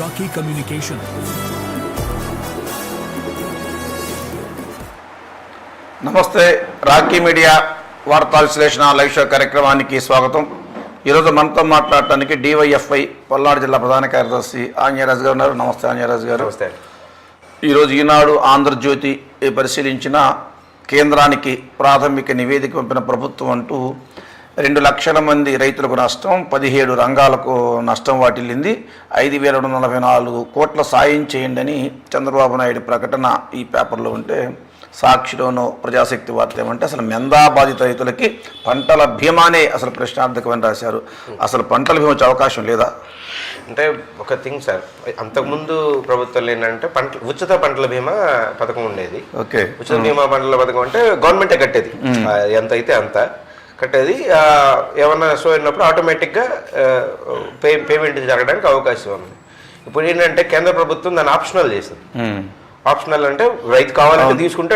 Rocky Communication. నమస్తే Rocky media వార్తా విశ్లేషణ లైవ్ షో కార్యక్రమానికి స్వాగతం. ఈరోజు మనతో మాట్లాడటానికి డివైఎఫ్ఐ పల్నాడు జిల్లా ప్రధాన కార్యదర్శి ఆంజనేయరాజు గారు ఉన్నారు. నమస్తే ఆంజనేయరాజు గారు. నమస్తే. ఈరోజు ఈనాడు ఆంధ్రజ్యోతి పరిశీలించిన కేంద్రానికి ప్రాథమిక నివేదిక పంపిన ప్రభుత్వం అంటూ రెండు లక్షల మంది రైతులకు నష్టం పదిహేడు రంగాలకు నష్టం వాటిల్లింది. ఐదు వేల రెండు నలభై నాలుగు కోట్ల సాయం చేయండి అని చంద్రబాబు నాయుడు ప్రకటన ఈ పేపర్లో ఉంటే సాక్షిలోనూ ప్రజాశక్తి వార్త ఏమంటే అసలు మెందా బాధిత రైతులకి పంటల బీమానే అసలు ప్రశ్నార్థకమని రాశారు. అసలు పంటల బీమా వచ్చే అవకాశం లేదా? అంటే ఒక థింగ్ సార్ అంతకుముందు ప్రభుత్వంలో ఏంటంటే పంట ఉచిత పంటల బీమా పథకం ఉండేది. ఓకే. ఉచిత బీమా పంటల పథకం అంటే గవర్నమెంటే కట్టేది. ఎంత అయితే అంత. కట్టేది ఏమన్నా షో అయినప్పుడు ఆటోమేటిక్గా పే పేమెంట్ జరగడానికి అవకాశం ఉంది. ఇప్పుడు ఏంటంటే కేంద్ర ప్రభుత్వం దాన్ని ఆప్షనల్ చేసింది. ఆప్షనల్ అంటే రైతు కావాలంటే తీసుకుంటే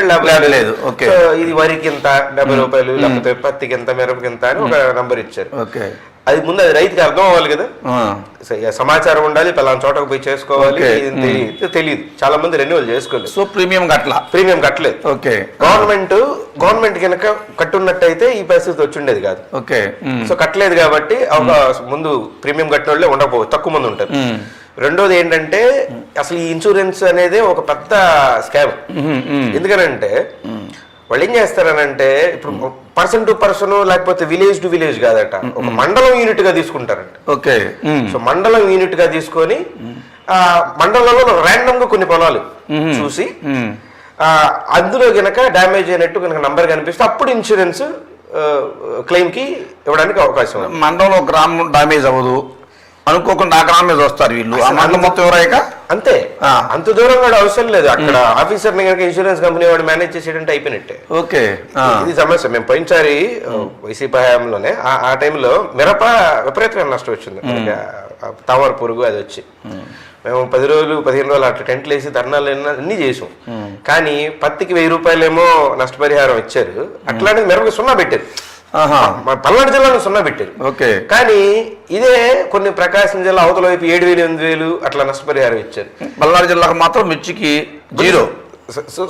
లేదు. సో ఇది వరికి ఇంత డెబ్బై రూపాయలు లేకపోతే పత్తికి ఎంత మిరపకి ఎంత అని ఒక నంబర్ ఇచ్చారు. ఓకే. అది ముందు అది రైతుకి అర్థం అవ్వాలి కదా. సమాచారం ఉండాలి పలానా చోటకు పోయి చేసుకోవాలి తెలియదు చాలా మంది రెన్యువల్ చేసుకోలేదు. సో ప్రీమియం గట్ల ప్రీమియం కట్టలేదు. ఓకే. గవర్నమెంట్ గవర్నమెంట్ కనుక కట్టున్నట్టయితే ఈ పరిస్థితి వచ్చిండేది కాదు. ఓకే. సో కట్టలేదు కాబట్టి ఒక ముందు ప్రీమియం కట్టిన వాళ్ళే ఉండకపోవచ్చు తక్కువ మంది ఉంటారు. రెండోది ఏంటంటే అసలు ఈ ఇన్సూరెన్స్ అనేది ఒక పెద్ద స్కామ్. ఎందుకనంటే వాళ్ళు ఏం చేస్తారనంటే ఇప్పుడు పర్సన్ టు పర్సన్ లేకపోతే విలేజ్ టు విలేజ్ కాదట. ఒక మండలం యూనిట్గా తీసుకుంటారంట. ఓకే. సో మండలం యూనిట్గా తీసుకొని ఆ మండలంలో ర్యాండమ్గా కొన్ని పొలాలు చూసి అందులో గనక డ్యామేజ్ అయినట్టు కనుక నంబర్ కనిపిస్తే అప్పుడు ఇన్సూరెన్స్ క్లెయిమ్కి ఇవ్వడానికి అవకాశం మండలంలో గ్రామం డామేజ్ అవ్వదు. అనుకోకుండా ఆ గ్రామం మీద వస్తారు వీళ్ళు. ఆ మండలం మొత్తం ఎవరాక అంతే. అంత దూరం కూడా అవసరం లేదు. అక్కడ ఆఫీసర్ కనుక ఇన్సూరెన్స్ కంపెనీ వాడు మేనేజ్ చేసేటంటే అయిపోయినట్టే. ఓకే. ఇది సమస్య. మేము పోయినసారి వైసీపీ హయాంలోనే ఆ- టైంలో మిరప విపరీతమైన నష్టం వచ్చింది. తామర పురుగు అది వచ్చి. మేము పది రోజులు పదిహేను రోజులు అట్లా టెంట్లు వేసి ధర్నాలు అన్ని చేసాం. కానీ పత్తికి వెయ్యి రూపాయలేమో నష్టపరిహారం ఇచ్చారు. అట్లాంటిది మిరపకి సున్నా పెట్టారు. ఆహా. మా పల్నాడు జిల్లాలో సున్నా పెట్టారు. ఓకే. కానీ ఇదే కొన్ని ప్రకాశం జిల్లా అవతల వైపు ఏడు వేలు ఎనిమిది వేలు అట్లా నష్టపరిహారం ఇచ్చారు. బళ్ళారి జిల్లాకు మాత్రం మిర్చికి జీరో.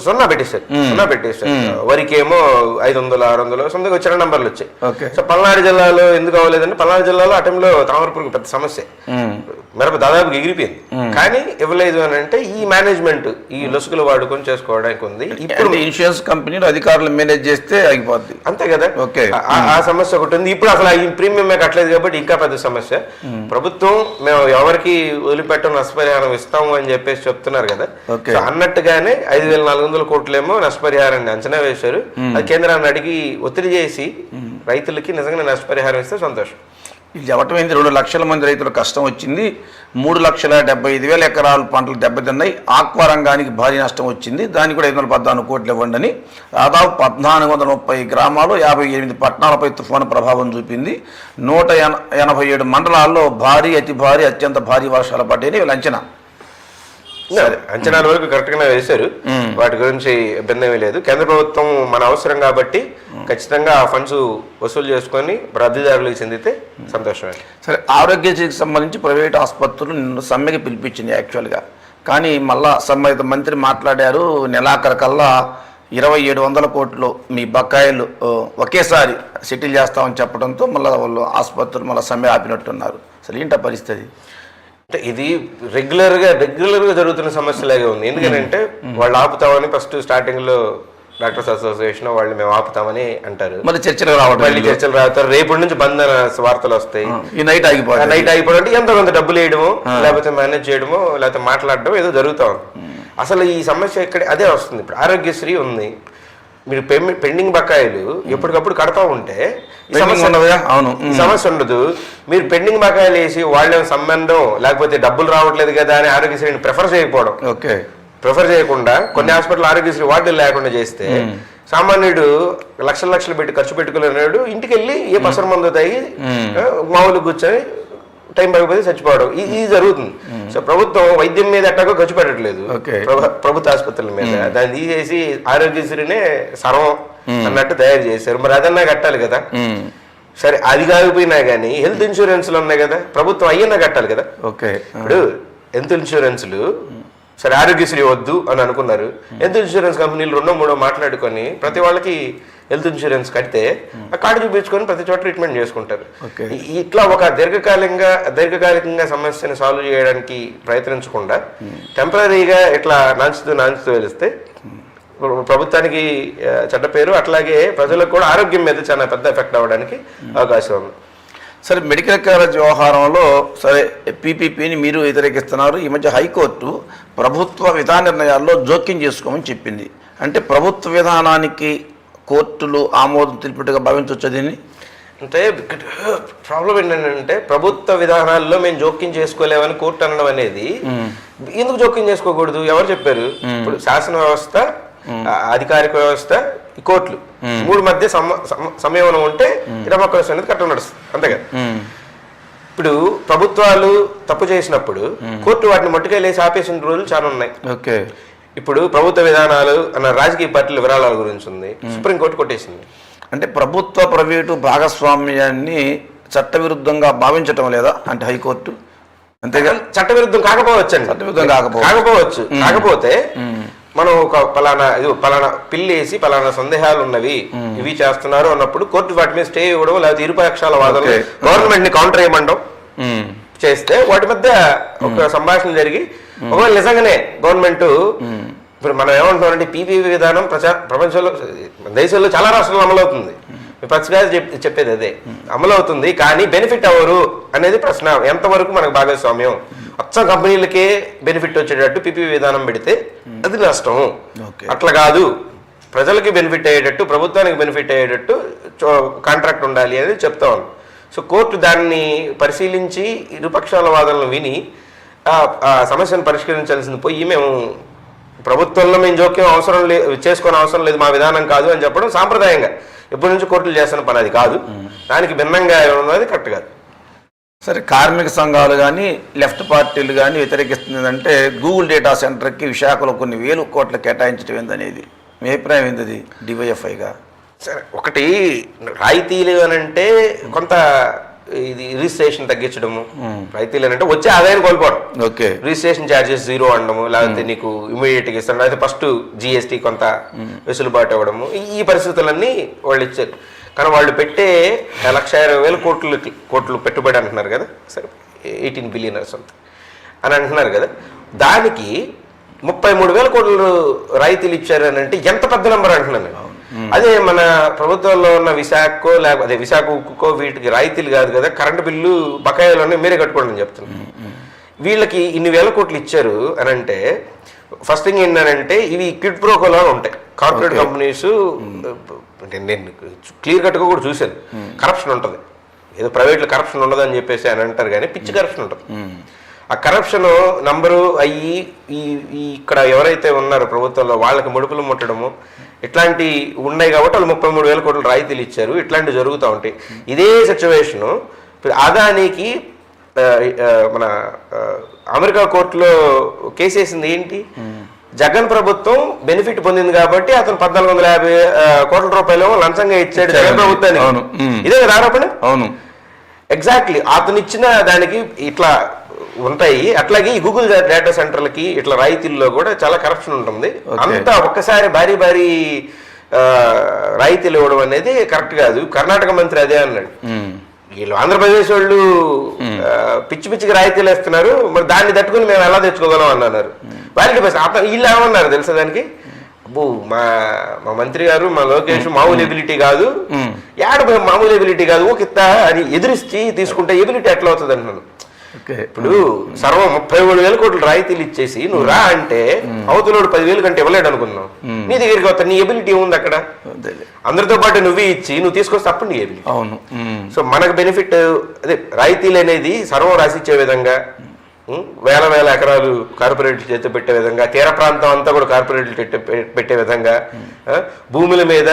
సున్నా పెట్టేశారు. సున్నా పెట్టేశారు. వరికి ఏమో ఐదు వందలు ఆరు వందలు సొంతంగా వచ్చిన నంబర్లు వచ్చాయి. ఓకే. సో పల్నాడు జిల్లాలో ఎందుకు అవ్వలేదంటే పల్నాడు జిల్లాలో ఆ టైంలో తామరపురికి పెద్ద సమస్య. మిరప దాదాపుగా ఎగిరిపోయింది. కానీ ఇవ్వలేదు అని అంటే ఈ మేనేజ్మెంట్ ఈ లొసుగులు వాడుకొని చేసుకోవడానికి ఉంది. ఇప్పుడు ఇన్సూరెన్స్ కంపెనీలు అధికారులు మేనేజ్ చేస్తే ఆగిపోద్ది. అంతే కదా? ఓకే. ఆ- సమస్య ఒకటి ఉంది. ఇప్పుడు అసలు ఈ ప్రీమియం కట్టలేదు కాబట్టి ఇంకా పెద్ద సమస్య. ప్రభుత్వం మేము ఎవరికి వదిలిపెట్టం నష్టపరిహారం ఇస్తాము అని చెప్పేసి చెప్తున్నారు కదా. అన్నట్టుగానే ఐదు వేల నాలుగు వందల కోట్లేమో నష్టపరిహారాన్ని అంచనా వేశారు. అది కేంద్రాన్ని అడిగి ఒత్తిడి చేసి రైతులకి నిజంగా నష్టపరిహారం ఇస్తే సంతోషం. ఇది చెప్పటమైంది రెండు లక్షల మంది రైతులకు కష్టం వచ్చింది. మూడు లక్షల డెబ్బై ఐదు వేల ఎకరాల పంటలు దెబ్బతిన్నాయి. ఆక్వా రంగానికి భారీ నష్టం వచ్చింది. దానికి కూడా ఐదు వందల పద్నాలుగు కోట్లు ఇవ్వండి అని. దాదాపు పద్నాలుగు వందల ముప్పై గ్రామాలు యాభై ఎనిమిది పట్టణాలపై తుఫాను ప్రభావం చూపింది. నూట ఎన ఎనభై ఏడు మండలాల్లో భారీ అతి భారీ అత్యంత భారీ వర్షాలు పడ్డాయని వీళ్ళ అంచనా. అంచనాల వరకు కరెక్ట్ గానే వేశారు వాటి గురించి ఇబ్బంది లేదు. కేంద్ర ప్రభుత్వం మన అవసరం కాబట్టి ఖచ్చితంగా ఆ ఫండ్స్ వసూలు చేసుకొని లబ్ధిదారులకు చెందితే సంతోషమే. సరే ఆరోగ్యశ్రీకి సంబంధించి ప్రైవేట్ ఆసుపత్రులు నిన్న సమ్మెకి పిలిపించింది యాక్చువల్గా. కానీ మళ్ళా సంబంధిత మంత్రి మాట్లాడారు నెలాఖరు కల్లా ఇరవై ఏడు వందల కోట్లు మీ బకాయిలు ఒకేసారి సెటిల్ చేస్తామని చెప్పడంతో మళ్ళీ వాళ్ళు ఆసుపత్రులు మళ్ళీ సమ్మె ఆపినట్టున్నారు. అసలు ఏంటా పరిస్థితి? అంటే ఇది రెగ్యులర్గా రెగ్యులర్గా జరుగుతున్న సమస్యలాగే ఉంది. ఎందుకంటే వాళ్ళు ఆపుతామని ఫస్ట్ స్టార్టింగ్లో డాక్టర్స్ అసోసియేషన్ వాళ్ళు మేము ఆపుతామని అంటారు. మరి చర్చలు రావడం మళ్ళీ చర్చలు రావుతారు రేపటి నుంచి బంద్ వార్తలు వస్తాయి. ఈ నైట్ ఆగిపోయింది నైట్ అయిపోవడం ఎంతో కొంత డబ్బులు వేయడము లేకపోతే మేనేజ్ చేయడము లేకపోతే మాట్లాడడం ఏదో జరుగుతా ఉంది. అసలు ఈ సమస్య ఇక్కడ అదే వస్తుంది. ఇప్పుడు ఆరోగ్యశ్రీ ఉంది. మీరు పెండింగ్ బకాయిలు ఎప్పటికప్పుడు కడతా ఉంటే సమస్య-? అవును. సమస్య ఉండదు. మీరు పెండింగ్ బకాయిలు వేసి వాళ్ళ సంబంధం లేకపోతే డబ్బులు రావట్లేదు కదా అని ఆరోగ్యశ్రీని ప్రిఫర్ చేయకపోవడం. ఓకే. ప్రిఫర్ చేయకుండా కొన్ని హాస్పిటల్ ఆరోగ్యశ్రీ వార్డులు లేకుండా చేస్తే సామాన్యుడు లక్షల లక్షలు పెట్టి ఖర్చు పెట్టుకునేవాడు ఇంటికి వెళ్ళి ఏ పసర మందు తాగి మామూలు కూర్చొని టైం పడిపోతే చచ్చిపోవడం. ఇది జరుగుతుంది. సో ప్రభుత్వం వైద్యం మీద ఎట్టాగో ఖర్చు పెట్టట్లేదు. ప్రభుత్వ ఆసుపత్రుల మీద. దాన్ని తీసేసి ఆరోగ్యశ్రీనే సర్వం అన్నట్టు తయారు చేశారు. మరి అదన్నా కట్టాలి కదా. సరే అది కాకపోయినా కానీ హెల్త్ ఇన్సూరెన్స్లు ఉన్నాయి కదా. ప్రభుత్వం అయ్యన్నా కట్టాలి కదా. ఓకే. ఇప్పుడు హెల్త్ ఇన్సూరెన్స్లు సరే ఆరోగ్యశ్రీ వద్దు అని అనుకున్నారు. హెల్త్ ఇన్సూరెన్స్ కంపెనీలు రెండో మూడో మాట్లాడుకొని ప్రతి వాళ్ళకి హెల్త్ ఇన్సూరెన్స్ కడితే ఆ కార్డు చూపించుకొని ప్రతి చోట ట్రీట్మెంట్ చేసుకుంటారు. ఇట్లా ఒక దీర్ఘకాలికంగా దీర్ఘకాలికంగా సమస్యని సాల్వ్ చేయడానికి ప్రయత్నించకుండా టెంపరీగా ఇట్లా నాంచుతూ నాంచుతూ వెలిస్తే ప్రభుత్వానికి చెడ్డ పేరు అట్లాగే ప్రజలకు కూడా ఆరోగ్యం మీద చాలా పెద్ద ఎఫెక్ట్ అవ్వడానికి అవకాశం ఉంది. సరే మెడికల్ కాలేజ్ వ్యవహారంలో సరే పీపీపీని మీరు వ్యతిరేకిస్తున్నారు. ఈ మధ్య హైకోర్టు ప్రభుత్వ విధాన నిర్ణయాల్లో జోక్యం చేసుకోమని చెప్పింది. అంటే ప్రభుత్వ విధానానికి కోర్టులు ఆమోదం తెలిపినట్టుగా భావించవచ్చు దీన్ని? అంటే ప్రాబ్లం ఏంటంటే ప్రభుత్వ విధానాల్లో మేము జోక్యం చేసుకోలేమని కోర్టు అనడం అనేది ఎందుకు జోక్యం చేసుకోకూడదు? ఎవరు చెప్పారు? ఇప్పుడు శాసన వ్యవస్థ అధికారిక వ్యవస్థ ఈ కోర్టులు మూడు మధ్య సంయమనం ఉంటే డెమోక్రసీ అనేది కట్ట నడుస్తుంది. అంతే కదా ఇప్పుడు ప్రభుత్వాలు తప్పు చేసినప్పుడు కోర్టు వాటిని మట్టుకెళ్ళేసి ఆపేసిన రోజులు చాలా ఉన్నాయి. ఓకే. ఇప్పుడు ప్రభుత్వ విధానాలు అన్న రాజకీయ పార్టీల విరాళాల గురించి ఉంది. సుప్రీంకోర్టు కొట్టేసింది. అంటే ప్రభుత్వ ప్రైవేటు భాగస్వామ్యాన్ని చట్టవిరుద్ధంగా భావించటం లేదా? అంటే హైకోర్టు. అంతేగా? చట్టవిరుద్ధం కాకపోవచ్చు అండి చట్టవిరుద్ధం కాకపోవచ్చు. కాకపోవచ్చు. కాకపోతే మనం ఒక పలానా ఇది పలానా పిల్లేసి పలానా సందేహాలు ఉన్నవి ఇవి చేస్తున్నారు అన్నప్పుడు కోర్టు వాటి మీద స్టే ఇవ్వడం లేకపోతే ఇరుపక్షాల వాదనలు Okay. గవర్నమెంట్ని కౌంటర్ చేయమండం. చేస్తే వాటి మధ్య ఒక సంభాషణ జరిగి ఒకవేళ నిజంగానే గవర్నమెంట్ ఇప్పుడు మనం ఏమంటున్నామంటే పీపీపీ విధానం ప్రచా ప్రపంచంలో దేశంలో చాలా రాష్ట్రాల్లో అమలవుతుంది. విపక్షగా చెప్ చెప్పేది అదే. అమలవుతుంది కానీ బెనిఫిట్ ఎవరు అనేది ప్రశ్న. ఎంతవరకు మనకు భాగస్వామ్యం? అచ్చం కంపెనీలకే బెనిఫిట్ వచ్చేటట్టు పీపీ విధానం పెడితే అది నష్టం. అట్లా కాదు. ప్రజలకి బెనిఫిట్ అయ్యేటట్టు ప్రభుత్వానికి బెనిఫిట్ అయ్యేటట్టు కాంట్రాక్ట్ ఉండాలి అని చెప్తా ఉన్నాం. సో కోర్టు దాన్ని పరిశీలించి ఇరుపక్షాల వాదనలు విని ఆ ఆ సమస్యను పరిష్కరించాల్సింది పోయి మేము ప్రభుత్వంలో మేము జోక్యం అవసరం లేదు చేసుకోని అవసరం లేదు మా విధానం కాదు అని చెప్పడం సాంప్రదాయంగా. ఎప్పటి నుంచి కోర్టులు చేస్తున్న పని అది కాదు. దానికి భిన్నంగా ఉన్నది? కరెక్ట్ కాదు. సరే కార్మిక సంఘాలు కానీ లెఫ్ట్ పార్టీలు కానీ వ్యతిరేకిస్తుందంటే గూగుల్ డేటా సెంటర్కి విశాఖలో కొన్ని వేలు కోట్లు కేటాయించడం ఏందనేది? మీ అభిప్రాయం ఏంది డివైఎఫ్ఐగా సరే ఒకటి రాయితీలు అని అంటే కొంత ఇది రిజిస్ట్రేషన్ తగ్గించడము. రాయితీలు అని అంటే వచ్చే ఆదాయాన్ని కోల్పోవడం. ఓకే. రిజిస్ట్రేషన్ ఛార్జెస్ జీరో అనడము లేకపోతే నీకు ఇమీడియట్గా ఇస్తాను లేకపోతే ఫస్ట్ జిఎస్టీ కొంత వెసులుబాటు ఇవ్వడము ఈ- ఈ పరిస్థితులన్నీ వాళ్ళు ఇచ్చారు. కానీ వాళ్ళు పెట్టే లక్ష ఇరవై వేల కోట్లు కోట్లు పెట్టుబడి అంటున్నారు కదా. సరే ఎయిటీన్ బిలియనర్స్ అంత అని అంటున్నారు కదా. దానికి ముప్పై మూడు వేల కోట్లు రాయితీలు ఇచ్చారు అని అంటే ఎంత పెద్ద నెంబర్ అంటున్నాను నేను. అదే మన ప్రభుత్వంలో ఉన్న విశాఖకో లేకపోతే అదే విశాఖ ఉక్కుకో వీటికి రాయితీలు కాదు కదా కరెంటు బిల్లు బకాయిలు మీరే కట్టుకోండి అని చెప్తున్నాను. వీళ్ళకి ఇన్ని వేల కోట్లు ఇచ్చారు అని అంటే ఫస్ట్ థింగ్ ఏంటంటే ఇవి కిడ్ ప్రోకోలా ఉంటాయి. కార్పొరేట్ కంపెనీస్ నేను క్లియర్ కట్గా కూడా చూశాను. కరప్షన్ ఉంటుంది. ఏదో ప్రైవేట్లో కరప్షన్ ఉండదు అని చెప్పేసి అని అంటారు కానీ పిచ్చి కరప్షన్ ఉంటుంది. ఆ కరప్షన్ నంబరు అయ్యి ఈ ఈ ఇక్కడ ఎవరైతే ఉన్నారో ప్రభుత్వంలో వాళ్ళకి ముడుపులు ముట్టడము ఇట్లాంటి ఉన్నాయి కాబట్టి వాళ్ళు ముప్పై మూడు వేల కోట్లు రాయితీలు ఇచ్చారు. ఇట్లాంటివి జరుగుతూ ఉంటాయి. ఇదే సిచ్యువేషను ఇప్పుడు అదానికి మన అమెరికా కోర్టులో కేసు వేసింది ఏంటి? జగన్ ప్రభుత్వం బెనిఫిట్ పొందింది కాబట్టి అతను పద్నాలుగు వందల యాభై కోట్ల రూపాయలు లంచంగా ఇచ్చాడు జగన్ ప్రభుత్వానికి. ఇదే కదా ఆరోపణ? అవును. ఎగ్జాక్ట్లీ అతను ఇచ్చిన దానికి ఇట్లా ఉంటాయి. అట్లాగే ఈ గూగుల్ డేటా సెంటర్లకి ఇట్లా రాయితీల్లో కూడా చాలా కరప్షన్ ఉంటుంది. అంతా ఒక్కసారి భారీ భారీ రాయితీలు ఇవ్వడం అనేది కరెక్ట్ కాదు. కర్ణాటక మంత్రి అదే అన్నాడు. వీళ్ళు ఆంధ్రప్రదేశ్ వాళ్ళు పిచ్చి పిచ్చికి రాయితీలు వేస్తున్నారు. మరి దాన్ని తట్టుకుని మేము ఎలా తెచ్చుకోగలం అని అన్నారు బస్ అతను వీళ్ళు ఏమన్నారు తెలుసా దానికి? అబ్బో మా మా మంత్రి గారు మా లోకేష్ మామూలు ఎబిలిటీ కాదు. యాడ మామూలు ఎబిలిటీ కాదు ఒక ఇత్త అని ఎదిరిచ్చి తీసుకుంటే ఎబిలిటీ ఎట్లా అవుతుంది అంటున్నాను. ఇప్పుడు సర్వం ముప్పై మూడు వేల కోట్లు రాయితీలు ఇచ్చేసి నువ్వు రా అంటే అవతలోడు పదివేలు కంటే ఇవ్వలేడు అనుకున్నావు నీ దగ్గరికి వస్తా నీ ఎబిలిటీ ఉంది అక్కడ. అందరితో పాటు నువ్వే ఇచ్చి నువ్వు తీసుకొస్తే అప్పుడు నీ ఎబిలిటీ అవును. సో మనకు బెనిఫిట్ అదే రాయితీలు అనేది సర్వం రాసిచ్చే విధంగా వేల వేల ఎకరాలు కార్పొరేట్లు చేతి పెట్టే విధంగా తీర ప్రాంతం అంతా కూడా కార్పొరేట్లు పెట్టే- పెట్టే విధంగా భూముల మీద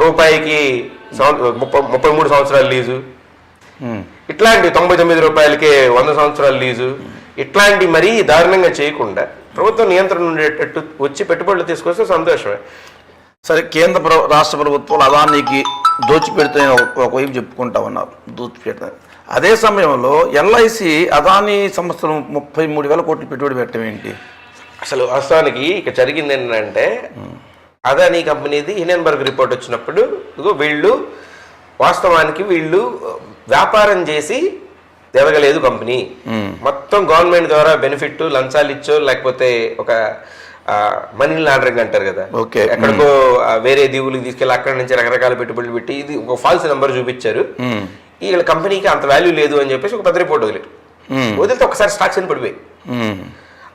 రూపాయికి ముప్పై ముప్పై మూడు సంవత్సరాల లీజు. ఇట్లాంటి తొంభై తొమ్మిది రూపాయలకే వంద సంవత్సరాల లీజు ఇట్లాంటి మరీ దారుణంగా చేయకుండా ప్రభుత్వం నియంత్రణ ఉండేటట్టు వచ్చి పెట్టుబడులు తీసుకొస్తే సంతోషమే. సరే కేంద్ర ప్ర- రాష్ట్ర ప్రభుత్వాలు అదానికి దోచిపెడితే ఒకవైపు చెప్పుకుంటా ఉన్నారు దోచిపెడతారు అదే సమయంలో ఎల్ఐసి అదాని సంస్థలు ముప్పై మూడు వేల కోట్లు పెట్టుబడి పెట్టడం ఏంటి? అసలు వాస్తవానికి ఇక జరిగింది ఏంటంటే అదానీ కంపెనీది హినెన్బర్గ్ రిపోర్ట్ వచ్చినప్పుడు ఇదిగో వీళ్ళు వాస్తవానికి వీళ్ళు వ్యాపారం చేసి ఎదగలేదు కంపెనీ. మొత్తం గవర్నమెంట్ ద్వారా బెనిఫిట్ లంచాలు ఇచ్చో లేకపోతే ఒక మనీ లాండరింగ్ అంటారు కదా. ఎక్కడికో వేరే దీవులకు తీసుకెళ్ళి అక్కడ నుంచి రకరకాల పెట్టుబడులు పెట్టి ఇది ఒక ఫాల్స్ నెంబర్ చూపించారు. ఈ వీళ్ళ కంపెనీకి అంత వాల్యూ లేదు అని చెప్పేసి ఒక పెద్ద రిపోర్ట్ వదిలేదు వదిలితే ఒకసారి స్టాక్స్ అని పడిపోయి.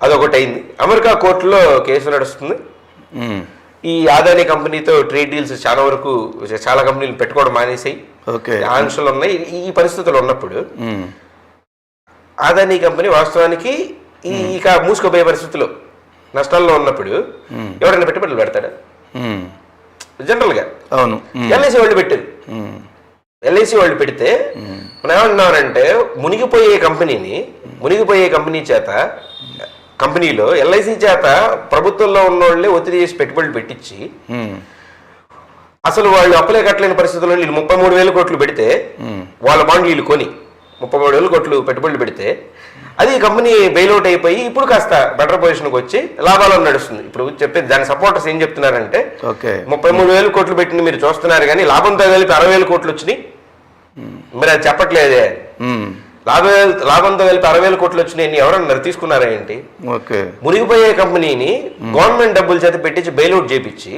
అదొకటి అయింది అమెరికా కోర్టులో కేసు నడుస్తుంది. ఈ ఆదాని కంపెనీతో ట్రేడ్ డీల్స్ చాలా వరకు చాలా కంపెనీలు పెట్టుకోవడం మానేసాయి. ఓకే. ఆంక్షలు ఉన్నాయి. ఈ- పరిస్థితులు ఉన్నప్పుడు. ఆదాని కంపెనీ వాస్తవానికి ఈ ఇక మూసుకుపోయే పరిస్థితుల్లో నష్టాల్లో ఉన్నప్పుడు ఎవరైనా పెట్టుబడులు పెడతాడా. జనరల్గా. అవును. ఎల్ఐసి వాళ్ళు పెట్టారు. ఎల్ఐసి వాళ్ళు పెడితే మనం ఏమంటున్నారంటే మునిగిపోయే కంపెనీని మునిగిపోయే కంపెనీ చేత కంపెనీలో ఎల్ఐసి చేత ప్రభుత్వంలో ఉన్న వాళ్ళే ఒత్తిడి చేసి పెట్టుబడులు పెట్టించి. అసలు వాళ్ళు అప్పులే కట్టలేని పరిస్థితుల్లో వీళ్ళు ముప్పై మూడు వేల కోట్లు పెడితే వాళ్ళ బాండ్లు వీళ్ళు కొని ముప్పై మూడు వేల కోట్లు పెట్టుబడులు పెడితే అది కంపెనీ బెయిల్అవుట్ అయిపోయి ఇప్పుడు కాస్త బెటర్ పొజిషన్కి వచ్చి లాభాలు నడుస్తుంది. ఇప్పుడు చెప్పేది దాని సపోర్టర్స్ ఏం చెప్తున్నారంటే ఓకే. ముప్పై మూడు వేలు కోట్లు పెట్టింది మీరు చూస్తున్నారు కానీ లాభంతో కలిపి అరవై వేల కోట్లు వచ్చినాయి. మీరు అది చెప్పట్లేదే. లాభ లాభంతో కలిపి అరవై వేల కోట్లు వచ్చినాయి. ఎవరన్నారు తీసుకున్నారా ఏంటి? ఓకే. మునిగిపోయే కంపెనీని గవర్నమెంట్ డబ్బులు చేత పెట్టించి బెయిల్అవుట్ చేపించి?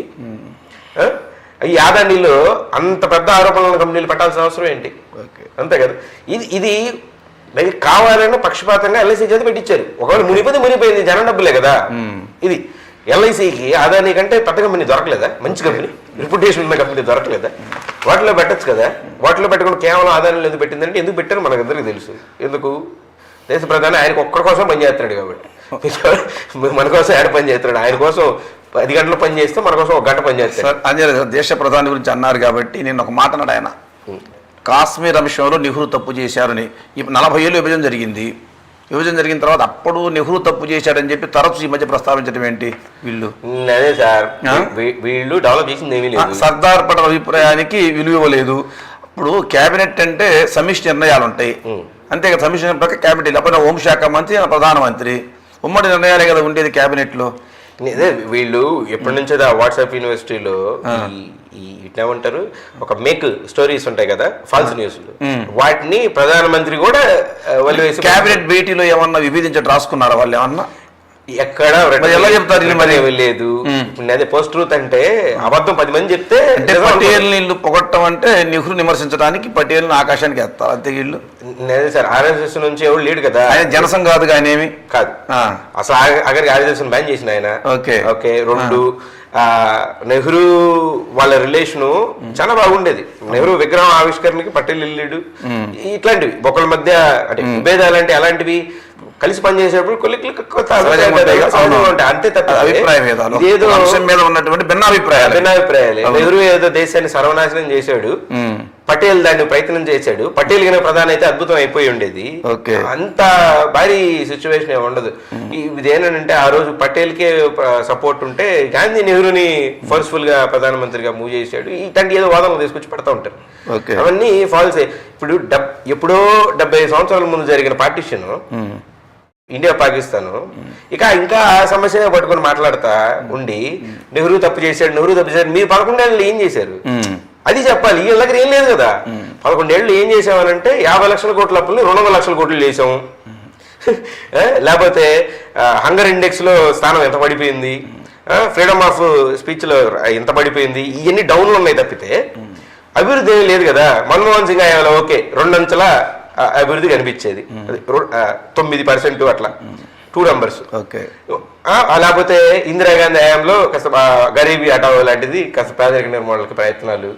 ఈ ఆదానీలో అంత పెద్ద ఆరోపణలు కంపెనీలు పెట్టాల్సిన అవసరం ఏంటి? ఓకే. అంతే కదా. ఇది ఇది మరి కావాలని పక్షపాతంగా ఎల్ఐసి చేత పెట్టించారు. ఒకవేళ మునిపోతే మునిపోయింది జనం డబ్బులే కదా. ఇది ఎల్ఐసికి ఆదాని కంటే పెద్ద కంపెనీ దొరకలేదా? మంచి కంపెనీ. రిప్యుటేషన్ ఉన్న కంపెనీ దొరకలేదా? వాటిలో పెట్టచ్చు కదా. వాటిలో పెట్టకుండా కేవలం ఆదాయం ఎందుకు పెట్టిందంటే ఎందుకు పెట్టారు? మనకు అందరికీ తెలుసు. ఎందుకు? దేశ ప్రధాని ఆయనకు ఒక్కడి కోసం పనిచేస్తున్నాడు కాబట్టి. మన కోసం ఆయన పని చేస్తున్నాడు? ఆయన కోసం పది గంటలు పని చేస్తే మన కోసం ఒక గంట పని చేస్తాడు. గారు దేశ ప్రధాని గురించి అన్నారు కాబట్టి నేను ఒక మాట అన్నాడు ఆయన. కాశ్మీర్ అంశంలో నెహ్రూ తప్పు చేశారని. నలభై ఏళ్ళు విభజన జరిగింది. విభజన జరిగిన తర్వాత అప్పుడు నెహ్రూ తప్పు చేశాడని చెప్పి తరచు ఈ మధ్య ప్రస్తావించడం ఏంటి? వీళ్ళు. అదే సార్. వీళ్ళు డెవలప్ చేసింది సర్దార్ పటేల్ అభిప్రాయానికి విలువ ఇవ్వలేదు. ఇప్పుడు కేబినెట్ అంటే సమిష్టి నిర్ణయాలు ఉంటాయి. అంతే సమిష్టి ప్రకారం కేబినెట్ లేకపోతే హోంశాఖ మంత్రి ప్రధానమంత్రి. ఉమ్మడి నిర్ణయాలే కదా ఉండేది కేబినెట్లో అదే వీళ్ళు ఎప్పటి నుంచో వాట్సాప్ యూనివర్సిటీలో ఇట్లేమంటారు ఒక మేక్ స్టోరీస్ ఉంటాయి కదా ఫాల్స్ న్యూస్ వాటిని ప్రధానమంత్రి కూడా వదిలివేసి కేబినెట్ భేటీలో ఏమన్నా విభేదించడం రాసుకున్నారా వాళ్ళు ఏమన్నా? ఎక్కడ ఎలా చెప్తారు మరి? లేదు. అదే పోస్ట్ ట్రూత్ అంటే అబద్ధం పది మంది చెప్తే అంటే. పటేల్ నీళ్ళు పొగట్టం అంటే నెహ్రూ విమర్శించడానికి పటేల్ని ఆకాశానికి ఎత్తారు అంతే వీళ్ళు. అదే సార్ ఆర్ఎస్ఎస్ నుంచి ఎవరు లేడు కదా? ఆయన జనసం కాదు కానీ ఏమి? కాదు. అసలు ఆఖరికి ఆర్ఎస్ఎస్ బ్యాన్ చేసిన ఆయన. ఓకే. ఓకే రెండు. నెహ్రూ వాళ్ళ రిలేషను చాలా బాగుండేది. నెహ్రూ విగ్రహం ఆవిష్కరణకి పటేల్ వెళ్ళాడు. ఇట్లాంటివి. ఒకళ్ళ మధ్య అంటే విభేదాలు అంటే అలాంటివి. కలిసి పనిచేసేటప్పుడు కొన్ని. అంతే తప్ప అభిప్రాయ మీద ఉన్నటువంటి భిన్నాభిప్రాయాలు. భిన్నాభిప్రాయాలు. నెహ్రూ ఏదో దేశాన్ని సర్వనాశనం చేశాడు. పటేల్ దాన్ని ప్రయత్నం చేశాడు. పటేల్ గిన ప్రధాని అయితే అద్భుతం అయిపోయి ఉండేది. అంత భారీ సిచ్యువేషన్ ఏమి ఉండదు. ఈ- ఇది ఏంటంటే ఆ రోజు పటేల్ కే సపోర్ట్ ఉంటే గాంధీ నెహ్రూని ఫోర్స్ఫుల్గా ప్రధానమంత్రిగా మూవ్ చేశాడు. ఇట్లాంటి ఏదో వాదనలు తీసుకొచ్చి పెడతా ఉంటారు. ఓకే. అవన్నీ ఫాల్సే ఇప్పుడు డబ్ ఎప్పుడో డెబ్బై సంవత్సరాల ముందు జరిగిన పార్టీషన్ ఇండియా పాకిస్తాన్. ఇక ఇంకా ఆ సమస్యనే పట్టుకొని మాట్లాడతా ఉండి నెహ్రూ తప్పు చేశాడు నెహ్రూ తప్పు చేశాడు మీరు పదకొండేళ్ళు ఏం చేశారు? అది చెప్పాలి వీళ్ళ దగ్గర ఏం లేదు కదా. పదకొండేళ్ళు ఏం చేసామనంటే యాభై లక్షల కోట్ల అప్పుల్ని రెండు వందల లక్షల కోట్లు చేసాము ఏ? లేకపోతే హంగర్ ఇండెక్స్లో స్థానం ఎంత పడిపోయింది? ఫ్రీడమ్ ఆఫ్ స్పీచ్లో ఎంత పడిపోయింది? ఇవన్నీ డౌన్లు ఉన్నాయి తప్పితే. అభివృద్ధి ఏమీ లేదు కదా. మన్మోహన్ సింగ్ అయ్యేవాళ్ళ ఓకే. రెండంచెల ఆ, అభివృద్ధి కనిపించేది. తొమ్మిది పర్సెంట్ అట్లా. Two numbers okay. లేకపోతే ఇందిరాగాంధీ హయాంలో కాస్త గరీబీ హటావో లాంటిది కాస్త పేదరిక నిర్మూలనకి ప్రయత్నాలు.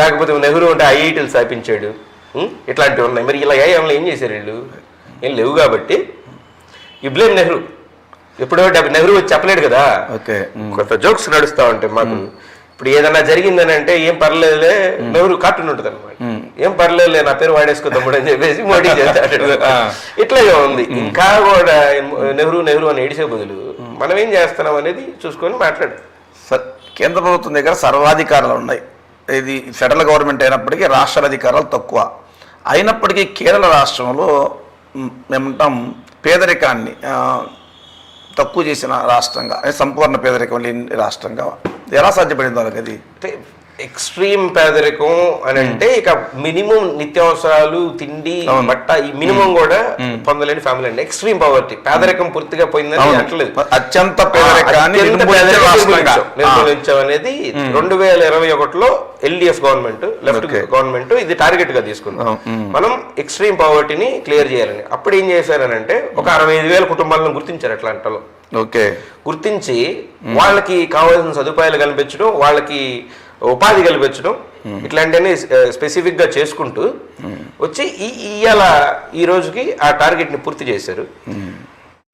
లేకపోతే నెహ్రూ ఉంటే ఐఐటీలు స్థాపించాడు? ఇట్లాంటివి ఉన్నాయి. మరి ఇలా హయాంలో ఏం చేశారు వీళ్ళు? ఏం లేవు కాబట్టి. ఈ బ్లేమ్ నెహ్రూ. ఎప్పుడో నెహ్రూ వచ్చి చెప్పలేడు కదా. ఓకే. కొత్త జోక్స్ నడుస్తా ఉంటాయి మాకు. ఇప్పుడు ఏదైనా జరిగిందని అంటే ఏం పర్లేదులే. నెహ్రూ కార్టూన్ ఉంటుంది అనమాట ఏం పర్లేదులే నా పేరు వాడేసుకో తమ్ముడు అని చెప్పేసి మోడీ చేస్తాడు ఇట్లాగే ఉంది. ఇంకా కూడా నెహ్రూ నెహ్రూ అని ఏడిసే బదులు మనం ఏం చేస్తున్నాం అనేది చూసుకొని మాట్లాడు. కేంద్ర ప్రభుత్వం దగ్గర సర్వాధికారాలు ఉన్నాయి. ఇది ఫెడరల్ గవర్నమెంట్ అయినప్పటికీ రాష్ట్రాల అధికారాలు తక్కువ. అయినప్పటికీ కేరళ రాష్ట్రంలో మ్, ఏమంటాం పేదరికాన్ని తక్కువ చేసిన రాష్ట్రంగా సంపూర్ణ పేదరికం లేని రాష్ట్రంగా. ఎలా సాధ్యపడింది వాళ్ళకి అది? ఎక్స్ట్రీమ్ పేదరికం అని అంటే ఇక మినిమం నిత్యావసరాలు తిండి బట్ట ఈ మినిమం కూడా పొందలేని ఫ్యామిలీ అండి. ఎక్స్ట్రీమ్ పవర్టీ పేదరికం పూర్తిగా పోయిందని అవును. అంటలేదు అత్యంత అనేది రెండు వేల ఇరవై ఒకటిలో ఎల్డిఎఫ్ గవర్నమెంట్ లెఫ్ట్. గవర్నమెంట్ ఇది టార్గెట్గా తీసుకుంది. మనం ఎక్స్ట్రీమ్ పవర్టీని క్లియర్ చేయాలని. అప్పుడు ఏం చేశారనంటే ఒక అరవై ఐదు వేల కుటుంబాలను గుర్తించారు అట్లాంటలో ఓకే. గుర్తించి వాళ్ళకి కావాల్సిన సదుపాయాలు కల్పించడం వాళ్ళకి ఉపాధి కల్పించడం ఇట్లాంటివన్నీ స్పెసిఫిక్గా చేసుకుంటూ వచ్చి ఈ ఇవాళ ఈ రోజుకి ఆ టార్గెట్ని పూర్తి చేశారు.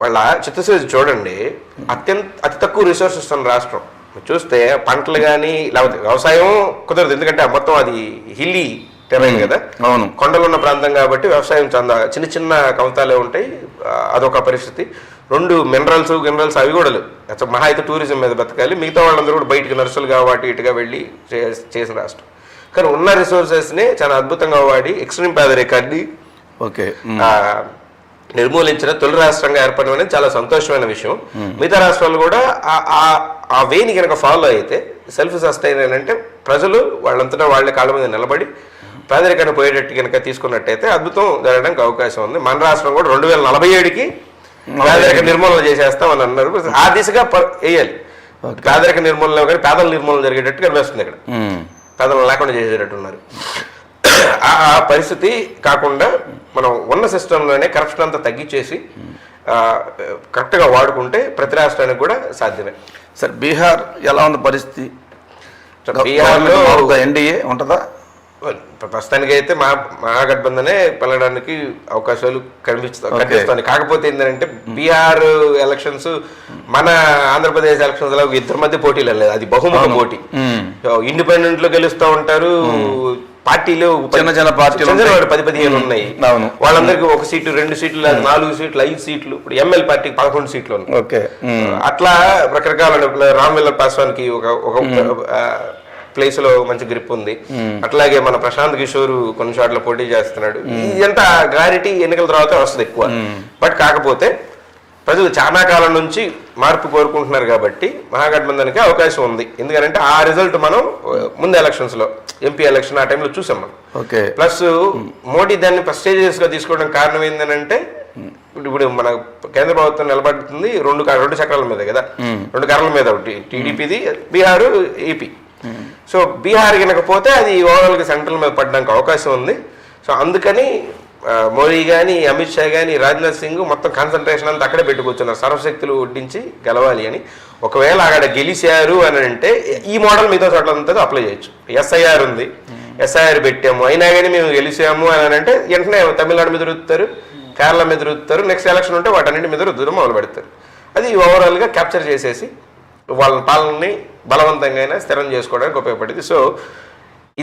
వాళ్ళ చిత్తశుద్ధి చూడండి అత్యంత అతి తక్కువ రిసోర్సెస్ ఉన్న రాష్ట్రం. చూస్తే పంటలు కానీ లేకపోతే వ్యవసాయం కుదరదు. ఎందుకంటే మొత్తం అది హిల్లీ టెరైన్ కదా. అవును. కొండలు ఉన్న ప్రాంతం కాబట్టి వ్యవసాయం చంద చిన్న చిన్న కవితాలే ఉంటాయి. అదొక పరిస్థితి. రెండు మినరల్స్ గినరల్స్ అవి కూడా లేవు. మహా అయితే టూరిజం మీద బతకాలి. మిగతా వాళ్ళందరూ కూడా బయటికి నర్సులుగా వాటి ఇటుగా వెళ్ళి చేసిన రాష్ట్రం. కానీ ఉన్న రిసోర్సెస్ని చాలా అద్భుతంగా వాడి ఎక్స్ట్రీమ్ పేదరికాన్ని ఓకే నిర్మూలించిన తొలి రాష్ట్రంగా ఏర్పడడం అనేది చాలా సంతోషమైన విషయం. మిగతా రాష్ట్రాలు కూడా ఆ- ఆ- ఆ వేని కనుక ఫాలో అయితే సెల్ఫ్ సస్టైన్ అంటే ప్రజలు వాళ్ళంతటా వాళ్ళ కాళ్ళ మీద నిలబడి పేదరికాన్ని పోయేటట్టు కనుక తీసుకున్నట్టయితే అద్భుతం జరగడానికి అవకాశం ఉంది. మన రాష్ట్రం కూడా రెండు వేల నలభై ఏడుకి పేదరిక నిర్మూలన చేసేస్తాం అని అన్నారు. ఆ దిశగా వేయాలి. పేదరిక నిర్మూలన కానీ పేదల నిర్మూలన జరిగేటట్టు కనిపిస్తుంది ఇక్కడ. మ్. పేదలను లేకుండా చేసేటట్టున్నారు. ఆ ఆ పరిస్థితి కాకుండా మనం ఉన్న సిస్టంలోనే కరప్షన్ అంతా తగ్గించేసి కరెక్ట్గా వాడుకుంటే ప్రతి రాష్ట్రానికి కూడా సాధ్యమే. సరే బీహార్ ఎలా ఉంది పరిస్థితి? బీహార్లో ఎన్డీఏ ఉంటుందా? ప్రస్తుతానికి అయితే మా మహాగఠబంధనే వెళ్ళడానికి అవకాశాలు కనిపిస్తా కనిపిస్తుంది. కాకపోతే ఏంటంటే బీహార్ ఎలక్షన్స్ మన ఆంధ్రప్రదేశ్ ఎలక్షన్స్లో ఇద్దరి మధ్య పోటీలు లేదు. అది బహుముఖ పోటీ. ఇండిపెండెంట్లో గెలుస్తూ ఉంటారు పార్టీలు చిన్న చిన్న పార్టీలు. పది పదిహేను ఉన్నాయి. అవును. వాళ్ళందరికీ ఒక సీటు రెండు సీట్లు నాలుగు సీట్లు ఐదు సీట్లు ఇప్పుడు ఎంఎల్ పార్టీకి పదకొండు సీట్లు ఉన్నాయి. అట్లా రకరకాల రామ్ విలాస్ పాస్వాన్కి ఒక ఒక ప్లేస్లో మంచి గ్రిప్ ఉంది. అట్లాగే మన ప్రశాంత్ కిషోర్ కొన్ని చోట్ల పోటీ చేస్తున్నాడు. ఇదంతా క్లారిటీ ఎన్నికల తర్వాత వస్తుంది ఎక్కువ. బట్ కాకపోతే ప్రజలు చాలా కాలం నుంచి మార్పు కోరుకుంటున్నారు కాబట్టి మహాగఠబంధన్కి అవకాశం ఉంది. ఎందుకంటే ఆ రిజల్ట్ మనం ముందు ఎలక్షన్స్లో ఎంపీ ఎలక్షన్ ఆ టైంలో చూసాం మనం. ఓకే. ప్లస్ మోడీ దాన్ని ప్రెస్టేజియస్గా తీసుకోవడం కారణం ఏంటంటే ఇప్పుడు మన కేంద్ర ప్రభుత్వం నిలబడుతుంది రెండు రెండు చక్రాల మీద కదా. రెండు కర్రల మీద ఒకటి. టీడీపీది బీహార్ ఏపీ. సో బీహార్ కనుకపోతే అది ఓవరాల్గా సెంట్రల్ మీద పడడానికి అవకాశం ఉంది. సో అందుకని మోడీ కానీ అమిత్ షా కానీ రాజ్నాథ్ సింగ్ మొత్తం కాన్సన్ట్రేషన్ అంతా అక్కడే పెట్టుకొచ్చున్నారు సర్వశక్తులు ఒడ్డించి గెలవాలి అని. ఒకవేళ అక్కడ గెలిచారు అని అంటే ఈ మోడల్ మిగతా చోట్లంతా అప్లై చేయొచ్చు. ఎస్ఐఆర్ ఉంది. ఎస్ఐఆర్ పెట్టాము. అయినా కానీ మేము గెలిచాము అని అంటే వెంటనే తమిళనాడు మీద రుద్దుతారు కేరళ మీద రుద్దుతారు. నెక్స్ట్ ఎలక్షన్ ఉంటే వాటన్నింటి మీద రుద్దడం మొదలు పెడతారు అది ఓవరాల్గా క్యాప్చర్ చేసేసి వాళ్ళ పాలనని బలవంతంగా అయినా స్థిరం చేసుకోవడానికి ఉపయోగపడింది. సో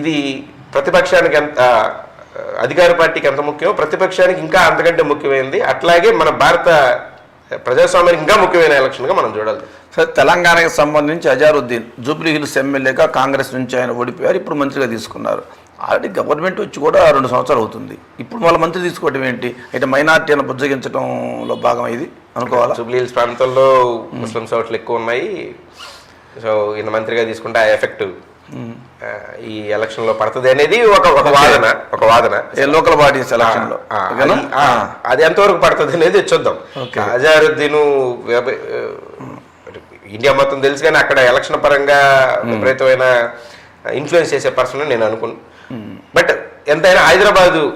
ఇది ప్రతిపక్షానికి ఎంత అధికార పార్టీకి ఎంత ముఖ్యం ప్రతిపక్షానికి ఇంకా అంతకంటే ముఖ్యమైనది అట్లాగే మన భారత ప్రజాస్వామ్యానికి ఇంకా ముఖ్యమైన ఎలక్షన్గా మనం చూడాలి. సార్ తెలంగాణకి సంబంధించి అజారుద్దీన్ జూబ్లీ హిల్స్ ఎమ్మెల్యేగా కాంగ్రెస్ నుంచి ఆయన ఓడిపోయారు. ఇప్పుడు మంత్రిగా తీసుకున్నారు. ఆల్రెడీ గవర్నమెంట్ వచ్చి కూడా రెండు సంవత్సరాలు అవుతుంది. ఇప్పుడు వాళ్ళ మంత్రి తీసుకోవడం ఏంటి? అయితే మైనార్టీని బుజ్జగించడంలో భాగం ఇది అనుకోవాలా? జూబ్లీ హిల్స్ ప్రాంతంలో ముస్లిమ్స్ ఓట్లు ఎక్కువ ఉన్నాయి. సో ఈయన మంత్రిగా తీసుకుంటే ఆ ఎఫెక్ట్ ఈ ఎలక్షన్లో పడుతుంది అనేది ఒక ఒక వాదన ఒక వాదన. Local bodies? అది- ఆ, అది ఎంతవరకు పడుతుంది అనేది చూద్దాం. అజారుద్దీన్ ఇండియా మొత్తం తెలుసు కానీ అక్కడ ఎలక్షన్ పరంగా విపరీతమైన ఇన్ఫ్లుయెన్స్ చేసే పర్సన్ నేను అనుకున్నాను బట్ ఎంతైనా హైదరాబాదు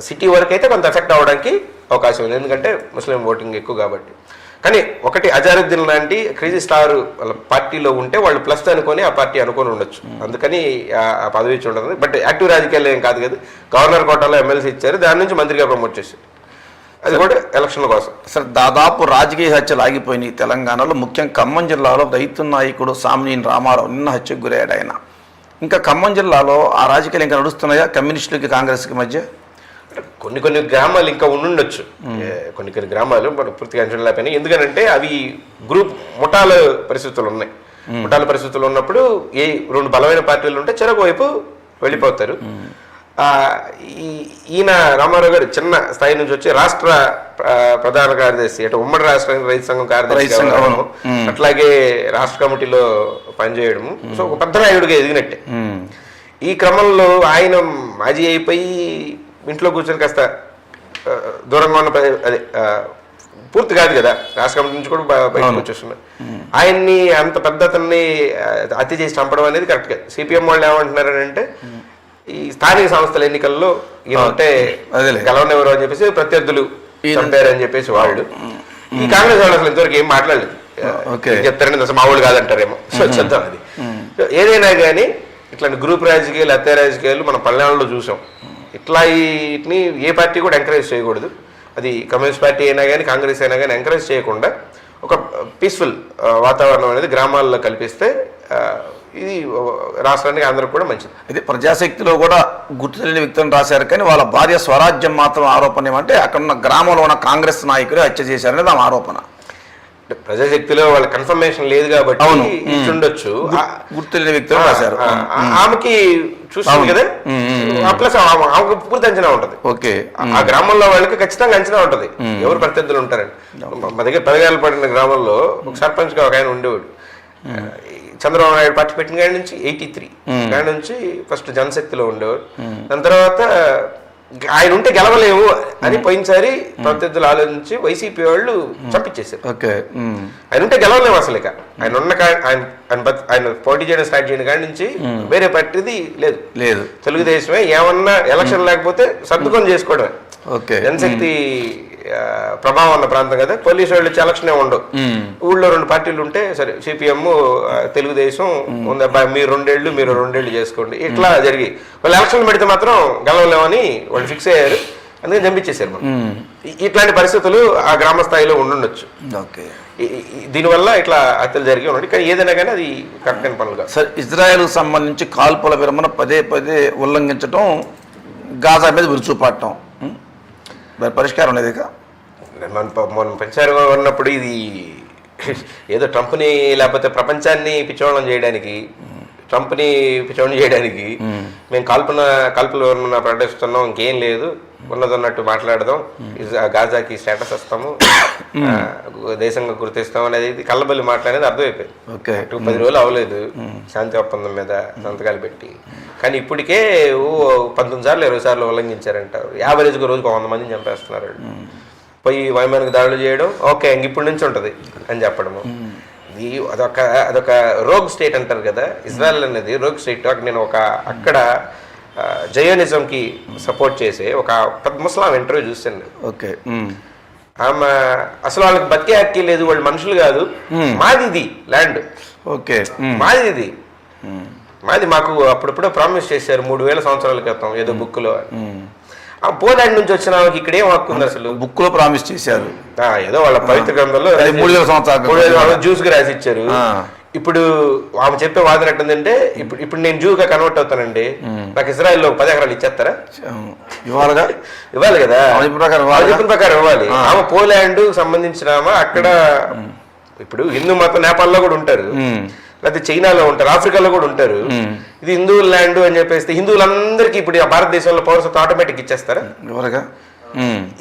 సిటీ వరకు అయితే కొంత ఎఫెక్ట్ అవ్వడానికి అవకాశం ఉంది. ఎందుకంటే ముస్లిం ఓటింగ్ ఎక్కువ కాబట్టి. కానీ ఒకటి అజారుద్దీన్ లాంటి క్రేజీ స్టార్ వాళ్ళ పార్టీలో ఉంటే వాళ్ళు ప్లస్ అనుకొని ఆ పార్టీ అనుకొని ఉండొచ్చు. అందుకని ఆ- పదవి ఇచ్చి ఉండదు బట్ యాక్టివ్ రాజకీయాలు ఏం కాదు కదా. గవర్నర్ కోటాలో ఎమ్మెల్సీ ఇచ్చారు. దాని నుంచి మంత్రిగా ప్రమోట్ చేశారు. అది కూడా ఎలక్షన్ల కోసం. అసలు దాదాపు రాజకీయ హత్యలు ఆగిపోయినాయి తెలంగాణలో. ముఖ్యంగా ఖమ్మం జిల్లాలో రైతు నాయకుడు సామినేని రామారావు నిన్న హత్యకు గురయ్యాడు ఆయన. ఇంకా ఖమ్మం జిల్లాలో ఆ రాజకీయాలు ఇంకా నడుస్తున్నాయా? కమ్యూనిస్టులకి కాంగ్రెస్కి మధ్య? కొన్ని కొన్ని గ్రామాలు ఇంకా ఉండుండొచ్చు. కొన్ని కొన్ని గ్రామాలు మనం పూర్తిగా అంచనా లేకపోయినా ఎందుకంటే అవి గ్రూప్ ముఠాల పరిస్థితులు ఉన్నాయి. ముఠాల పరిస్థితులు ఉన్నప్పుడు ఏ రెండు బలమైన పార్టీలు ఉంటే చెరకు వైపు వెళ్ళిపోతారు. ఈయన రామారావు గారు చిన్న స్థాయి నుంచి వచ్చి రాష్ట్ర ప్రధాన కార్యదర్శి అంటే ఉమ్మడి రాష్ట్ర రైతు సంఘం కార్యదర్శి. అట్లాగే రాష్ట్ర కమిటీలో పనిచేయడము సో ఒక పెద్ద నాయుడుగా ఎదిగినట్టే. ఈ క్రమంలో ఆయన మాజీ అయిపోయి ఇంట్లో కూర్చొని కాస్త దూరంగా ఉన్న అదే పూర్తి కాదు కదా. రాష్ట్ర కమిటీ నుంచి కూడా బయటకు వచ్చేస్తున్నారు. ఆయన్ని అంత పెద్ద అతన్ని హత్య చేసి చంపడం అనేది కరెక్ట్ కాదు సిపిఎం వాళ్ళు ఏమంటున్నారు అంటే ఈ స్థానిక సంస్థల ఎన్నికల్లో అదేలే. గెలవనివ్వరు అని చెప్పేసి ప్రత్యర్థులు చంపారు అని చెప్పేసి వాళ్ళు ఈ కాంగ్రెస్ వాళ్ళు అసలు ఇంతవరకు ఏం మాట్లాడలేదు. చెప్తారని అసలు మా వాళ్ళు కాదంటారేమో. సో చూద్దాం అది. ఏదైనా కానీ ఇట్లాంటి గ్రూప్ రాజకీయాలు హత్య రాజకీయాలు మనం పల్లెల్లో చూసాం. ఇట్లా వీటిని ఏ పార్టీ కూడా ఎంకరేజ్ చేయకూడదు. అది కమ్యూనిస్ట్ పార్టీ అయినా కానీ కాంగ్రెస్ అయినా కానీ ఎంకరేజ్ చేయకుండా ఒక పీస్ఫుల్ వాతావరణం అనేది గ్రామాల్లో కల్పిస్తే ఇది రాష్ట్రానికి అందరికి కూడా మంచిది. ఇది ప్రజాశక్తిలో కూడా గుర్తు తెలియని వ్యక్తులను రాశారు కానీ వాళ్ళ భార్య స్వరాజ్యం మాత్రం ఆరోపణ ఏమంటే అక్కడ ఉన్న గ్రామంలో ఉన్న కాంగ్రెస్ నాయకులు హత్య చేశారనేది ఆమె ఆరోపణ. ప్రజాశక్తిలో వాళ్ళ కన్ఫర్మేషన్ లేదు కాబట్టి ఉండొచ్చు ఆ- గుర్తు తెలియని వ్యక్తులు రాశారు. ఆమెకి చూస్తుంది. కదా? ప్లస్ ఆమె- ఆమెకు పూర్తి అంచనా ఉంటది. ఓకే. ఆ- గ్రామంలో వాళ్ళకి ఖచ్చితంగా అంచనా ఉంటది. ఎవరు ప్రత్యర్థులు ఉంటారని మా దగ్గర పదగాలు పడిన గ్రామంలో ఒక సర్పంచ్గా ఒక ఆయన ఉండేవాడు. చంద్రబాబు నాయుడు పార్టీ పెట్టిన కాడి నుంచి ఎయిటీ త్రీ కాడి నుంచి ఫస్ట్ జనశక్తిలో ఉండేవాడు. దాని తర్వాత ఆయన ఉంటే గెలవలేము అని పోయినసారి ప్రత్యర్థులు ఆలోచించి వైసీపీ వాళ్ళు చంపించేశారు. ఓకే. ఆయన ఉంటే గెలవలేము అసలు ఇక. ఆయన ఉన్న ఆయన ఆయన పోటీ చేయడం స్టార్ట్ చేయడం కాడి నుంచి వేరే పార్టీది లేదు. లేదు. తెలుగుదేశమే ఏమన్నా ఎలక్షన్ లేకపోతే సర్దుకొని చేసుకోవడమే. ఓకే. జనశక్తి ప్రభావం ఉన్న ప్రాంతం కదా. పోలీసు వాళ్ళు ఎలక్షన్ ఉండవు. ఊళ్ళో రెండు పార్టీలు ఉంటే సరే సిపిఎం తెలుగుదేశం ఉంది అబ్బాయి మీరు రెండేళ్ళు మీరు రెండేళ్ళు చేసుకోండి. ఇట్లా జరిగి వాళ్ళు ఎలక్షన్ పెడితే మాత్రం గెలవలేమని వాళ్ళు ఫిక్స్ అయ్యారు. అందుకని చంపించేశారు మనం. ఇట్లాంటి పరిస్థితులు ఆ గ్రామ స్థాయిలో ఉండుండొచ్చు. ఓకే. దీనివల్ల ఇట్లా హత్యలు జరిగి ఉన్నాయి కానీ ఏదైనా కానీ అది కరెక్ట్ అయిన పనులు కాదు. సరే ఇజ్రాయెల్కు సంబంధించి కాల్పుల విరమణ పదే పదే ఉల్లంఘించడం గాజా మీద విరుచుపడటం ఉం? మరి పరిష్కారం లేదు ఇక. మన మనం ఉన్నప్పుడు ఇది ఏదో ట్రంప్ని లేకపోతే ప్రపంచాన్ని పిచ్చోళం చేయడానికి ట్రంప్ని పిచ్చోళం చేయడానికి మేము. కల్పన కల్పన ప్రకటిస్తున్నాం ఇంకేం లేదు. ఉన్నదన్నట్టు మాట్లాడదాం. ఆ గాజాకి స్టేటస్ వస్తాము. ఆ, దేశంగా గుర్తిస్తాం అనేది కళ్ళబల్లి మాట్లాడేది అర్థమైపోయింది. ఓకే. ఇటు పది రోజులు అవ్వలేదు. శాంతి ఒప్పందం మీద సంతకాలు పెట్టి. కానీ ఇప్పటికే పంతొమ్మిది సార్లు ఇరవై సార్లు ఉల్లంఘించారంటారు యావరేజ్గా రోజుకు వంద మందిని చంపేస్తున్నారు. పోయి వైమానిక దాడులు చేయడం ఓకే ఇంక ఇప్పటి నుంచి ఉంటుంది అని చెప్పడము. ఇది అదొక అదొక రోగ్ స్టేట్ అంటారు కదా ఇజ్రాయెల్ అనేది రోగ్ స్టేట్. నేను ఒక అక్కడ జయోనిజంకి సపోర్ట్ చేసే ఒక పెద్ద ముస్లాం ఇంటర్వ్యూ చూశాను నేను. ఓకే. ఆమె అసలు వాళ్ళకి బతికే హక్కి లేదు వాళ్ళు మనుషులు కాదు. మాది ఇది ల్యాండ్. ఓకే. మాది ఇది మాది మాకు అప్పుడప్పుడు ప్రామిస్ చేశారు మూడు వేల సంవత్సరాల క్రితం ఏదో బుక్లో ఆ పోలాండ్ నుంచి వచ్చిన ఆమెకి ఇక్కడ ఏం హక్కు ఉంది అసలు? బుక్లో ప్రామిస్ చేశారు. ఏదో వాళ్ళ పవిత్ర గ్రంథంలో మూడు వేల సంవత్సరాల. మూడు వేల జ్యూస్కి రాసి ఇచ్చారు. ఇప్పుడు ఆమె చెప్పే వాదన ఎట్టుందంటే ఇప్పుడు ఇప్పుడు నేను జూగా కన్వర్ట్ అవుతానండి. నాకు ఇజ్రాయెల్లో పది ఎకరాలు ఇచ్చేస్తారా. ఇవాళగా ఇవ్వాలి కదా? ప్రకారం ఇవ్వాలిగా? చెప్పిన ప్రకారం ఇవ్వాలి. ఆమె పోలాండ్ సంబంధించిన ఆమె అక్కడ ఇప్పుడు హిందూ మతం నేపాల్లో కూడా ఉంటారు. లేకపోతే చైనాలో ఉంటారు ఆఫ్రికాలో కూడా ఉంటారు. ఇది హిందువుల ల్యాండ్ అని చెప్పేస్తే హిందువులందరికీ ఇప్పుడు భారతదేశంలో పౌరసత్వం ఆటోమేటిక్ ఇచ్చేస్తారా.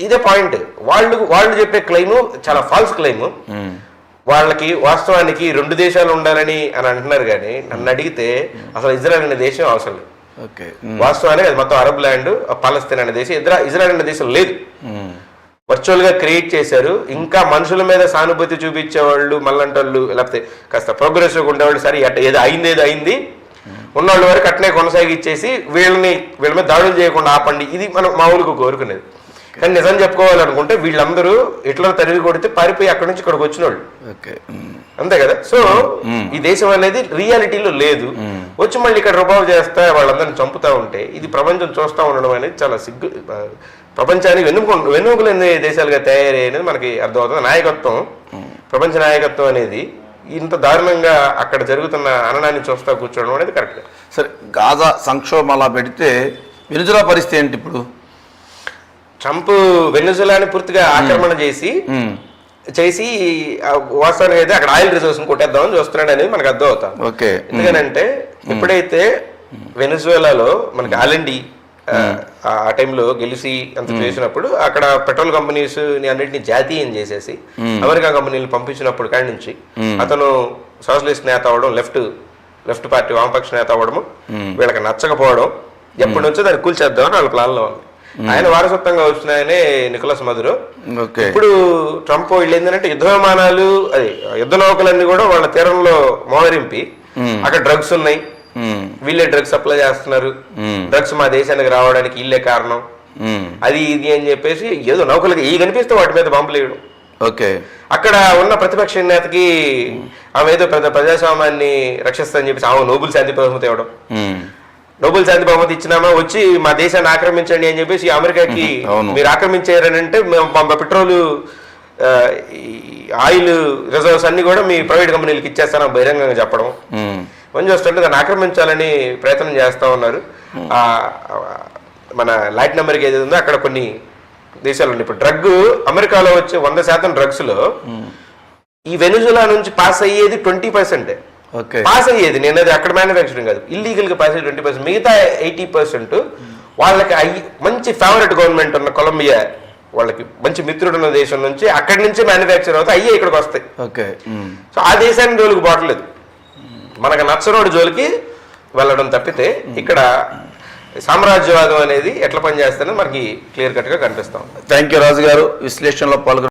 ఇదే పాయింట్ వాళ్ళు వాళ్ళు చెప్పే క్లెయిమ్ చాలా ఫాల్స్ క్లెయిమ్ వాళ్ళకి వాస్తవానికి రెండు దేశాలు ఉండాలని అని అంటున్నారు కానీ నన్ను అడిగితే అసలు ఇజ్రాయెల్ అనే దేశం అవసరం లేదు. ఉం. వాస్తవానికి అది మొత్తం అరబ్ ల్యాండ్ పాలస్తీన్ అనే దేశం. ఇజ్రా ఇజ్రాయెల్ అనే దేశం లేదు. వర్చువల్గా క్రియేట్ చేశారు. ఇంకా మనుషుల మీద సానుభూతి చూపించే వాళ్ళు మళ్ళంటోళ్ళు లేకపోతే కాస్త ప్రోగ్రెసివ్ ఉండేవాళ్ళు సరే అట్ట ఏదో అయింది ఏదో అయింది. ఉన్నోళ్ళ వరకు అట్నే కొనసాగిచ్చేసి వీళ్ళని వీళ్ళ మీద దాడులు చేయకుండా ఆపండి. ఇది మనం మామూలుగా కోరుకునేది. కానీ నిజం చెప్పుకోవాలనుకుంటే వీళ్ళందరూ హిట్లర్ తరివి కొడితే పారిపోయి అక్కడి నుంచి ఇక్కడికి వచ్చిన వాళ్ళు అంతే కదా? సో ఈ దేశం అనేది రియాలిటీలో లేదు. వచ్చి మళ్ళీ ఇక్కడ రుబాబు చేస్తా వాళ్ళందరిని చంపుతా ఉంటే ఇది ప్రపంచం చూస్తా ఉండడం అనేది చాలా సిగ్గు ప్రపంచానికి వెన్నుకు వెన్నుముకలు ఎన్ని దేశాలుగా తయారయ్యేది మనకి అర్థమవుతుంది. నాయకత్వం ప్రపంచ నాయకత్వం అనేది ఇంత దారుణంగా అక్కడ జరుగుతున్న అననాన్ని చూస్తా కూర్చోవడం అనేది కరెక్ట్. సరే గాజా సంక్షోభం అలా పెడితే వెనుజులా పరిస్థితి ఏంటి ఇప్పుడు? ట్రంప్ వెన్నుజులాని పూర్తిగా ఆక్రమణ చేసి చేసి వాస్తవానికి అయితే అక్కడ ఆయిల్ రిజర్వ్స్ కొట్టేద్దామని చూస్తున్నాడు అనేది మనకు అర్థం అవుతాం ఓకే. ఎందుకనంటే ఎప్పుడైతే వెనిజువేలాలో మనకి ఆలండి ఆ, టైంలో గెలిచి అంత చేసినప్పుడు అక్కడ పెట్రోల్ కంపెనీస్ అన్నింటినీ జాతీయం చేసేసి అమెరికా కంపెనీలు పంపించినప్పుడు కాడి నుంచి అతను సోషలిస్ట్ నేత అవ్వడం లెఫ్ట్ లెఫ్ట్ పార్టీ వామపక్ష నేత అవ్వడము వీళ్ళకి నచ్చకపోవడం ఎప్పటి నుంచో దాన్ని కూల్చేద్దామని వాళ్ళ ప్లాన్లో ఉంది. ఆయన వారసత్వంగా వచ్చిన ఆయనే నికోలస్ మధురో. ఓకే. ఇప్పుడు ట్రంప్ వీళ్ళు ఏంటంటే యుద్ధ విమానాలు అది యుద్ధ నౌకలన్నీ కూడా వాళ్ళ తీరంలో మోహరింపి అక్కడ డ్రగ్స్ ఉన్నాయి. వీళ్ళే డ్రగ్స్ సప్లై చేస్తున్నారు. డ్రగ్స్ మా దేశానికి రావడానికి వీళ్ళే కారణం. అది ఇది అని చెప్పేసి ఏదో నౌకలకి ఈ కనిపిస్తే వాటి మీద పంపులు వేయడం. ఓకే. అక్కడ ఉన్న ప్రతిపక్ష నేతకి ఆమె ఏదో ప్రజాస్వామ్యాన్ని రక్షిస్తుందని చెప్పేసి ఆమె నోబుల్ శాంతి బహుమతి ఇవ్వడం. నోబెల్ శాంతి బహుమతి ఇచ్చినామా వచ్చి మా దేశాన్ని ఆక్రమించండి అని చెప్పేసి అమెరికాకి. మీరు ఆక్రమించారని అంటే మేము మా పెట్రోల్ ఆయిల్ రిజర్వ్స్ అన్ని కూడా మీ ప్రైవేట్ కంపెనీలకు ఇచ్చేస్తాను బహిరంగంగా చెప్పడం. పని చేస్తుంటే దాన్ని ఆక్రమించాలని ప్రయత్నం చేస్తా ఉన్నారు. ఆ, మన లాటిన్ అమెరికా ఏది ఉందో అక్కడ కొన్ని దేశాలు ఉన్నాయి. ఇప్పుడు డ్రగ్ అమెరికాలో వచ్చే వంద శాతం డ్రగ్స్లో ఈ వెనుజులా నుంచి పాస్ అయ్యేది ట్వంటీ పర్సెంటే. పాస్ అయ్యేది నేను అది అక్కడ మ్యానుఫ్యాక్చరింగ్ కాదు. ఇల్లీగల్గా పాస్ అయ్యేది ట్వంటీ పర్సెంట్ మిగతా ఎయిటీ పర్సెంట్ వాళ్ళకి అయ్యి మంచి ఫేవరెట్ గవర్నమెంట్ ఉన్న కొలంబియా వాళ్ళకి మంచి మిత్రుడు ఉన్న దేశం నుంచి అక్కడి నుంచి మ్యానుఫ్యాక్చర్ అవుతాయి అయ్యే ఇక్కడికి వస్తాయి. ఓకే సో ఆ దేశానికి జోలికి పోవట్లేదు మనకు నచ్చనోడి జోలికి వెళ్ళడం తప్పితే ఇక్కడ సామ్రాజ్యవాదం అనేది ఎట్లా పనిచేస్తుందని మనకి క్లియర్ కట్గా కనిపిస్తాం థ్యాంక్ యూ రాజు గారు విశ్లేషణలో పాల్గొన్న